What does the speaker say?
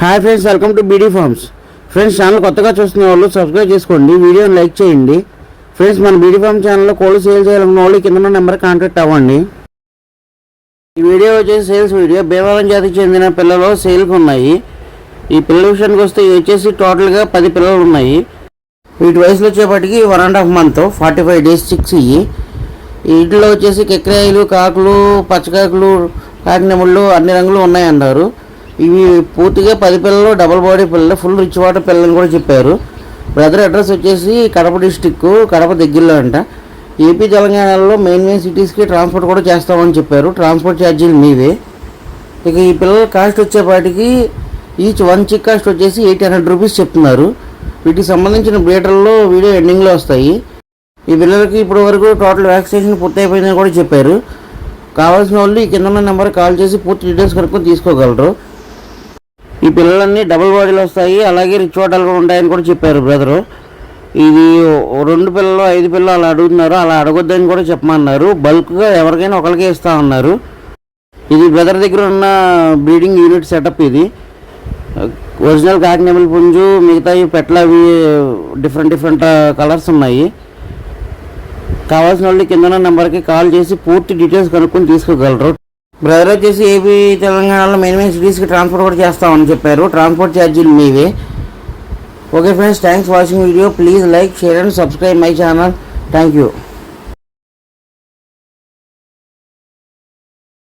Hi friends welcome to BD farms friends channel కొత్తగా చూస్తున్న వాళ్ళు సబ్స్క్రైబ్ చేసుకోండి వీడియోని లైక్ చేయండి. ఫ్రెండ్స్ మన బీడీ ఫార్మ్ ఛానల్లో కోళ్ళు సేల్ చేయాలన్న వాళ్ళు కింద నెంబర్ కాంటాక్ట్ అవ్వండి. ఈ వీడియో వచ్చేసి సేల్స్ వీడియో. భీమవరం జాతికి చెందిన పిల్లలు సేల్కి ఉన్నాయి. ఈ పిల్లల విషయానికి వస్తే ఇవి వచ్చేసి టోటల్గా పది పిల్లలు ఉన్నాయి. వీటి వయసులో వచ్చేపటికి one and half month forty five days six ఇవి వీటిలో వచ్చేసి కెక్రాయిలు కాకులు పచ్చకాకులు కాకినెముళ్ళు అన్ని రంగులు ఉన్నాయన్నారు ఇవి పూర్తిగా పది పిల్లలు డబల్ బాడీ పిల్లలు ఫుల్ రిచ్ వాటర్ పిల్లలు కూడా చెప్పారు. బ్రదర్ అడ్రస్ వచ్చేసి కడప డిస్టిక్ కడప దగ్గరలో అంట. ఏపీ తెలంగాణలో మెయిన్ మెయిన్ సిటీస్కి ట్రాన్స్పోర్ట్ కూడా చేస్తామని చెప్పారు. ట్రాన్స్పోర్ట్ ఛార్జీలు మీవే. ఇక ఈ పిల్లల కాస్ట్ వచ్చేపాటికి ఈచ్ వన్ చిక్ కాస్ట్ వచ్చేసి ఎయిట్ హండ్రెడ్ రూపీస్ చెప్తున్నారు. వీటికి సంబంధించిన బ్రీడర్లో వీడియో ఎండింగ్లో వస్తాయి. ఈ పిల్లలకి ఇప్పటి వరకు టోటల్ వ్యాక్సినేషన్ పూర్తి అయిపోయిందని కూడా చెప్పారు. కావాల్సిన వాళ్ళు ఈ కింద నెంబర్ కాల్ చేసి పూర్తి డీటెయిల్స్ కనుక్కొని తీసుకోగలరు. ఈ పిల్లలన్నీ డబుల్ బాడీలు వస్తాయి. అలాగే రిచ్ హోటల్ కూడా ఉంటాయని కూడా చెప్పారు బ్రదరు. ఇది రెండు పిల్లలు ఐదు పిల్లలు అలా అడుగుతున్నారు. అలా అడగొద్దని కూడా చెప్పమన్నారు. బల్క్గా ఎవరికైనా ఒకరికే ఇస్తా ఉన్నారు ఇది బ్రదర్ దగ్గర ఉన్న బ్రీడింగ్ యూనిట్ సెటప్ ఇది. ఒరిజినల్ కాకినెమల్ పుంజు మిగతా పెట్ల అవి డిఫరెంట్ డిఫరెంట్ కలర్స్ ఉన్నాయి. కావాల్సిన వాళ్ళు కింద నెంబర్కి కాల్ చేసి పూర్తి డీటెయిల్స్ కనుక్కొని తీసుకోగలరు. బ్రదర్ వచ్చేసి ఏపీ తెలంగాణలో మెయిన్ మెయిన్ సిటీస్కి ట్రాన్స్పోర్ట్ కూడా చేస్తామని చెప్పారు. ట్రాన్స్పోర్ట్ ఛార్జీలు మీవే. Okay friends thanks watching video please like share and subscribe my channel thank you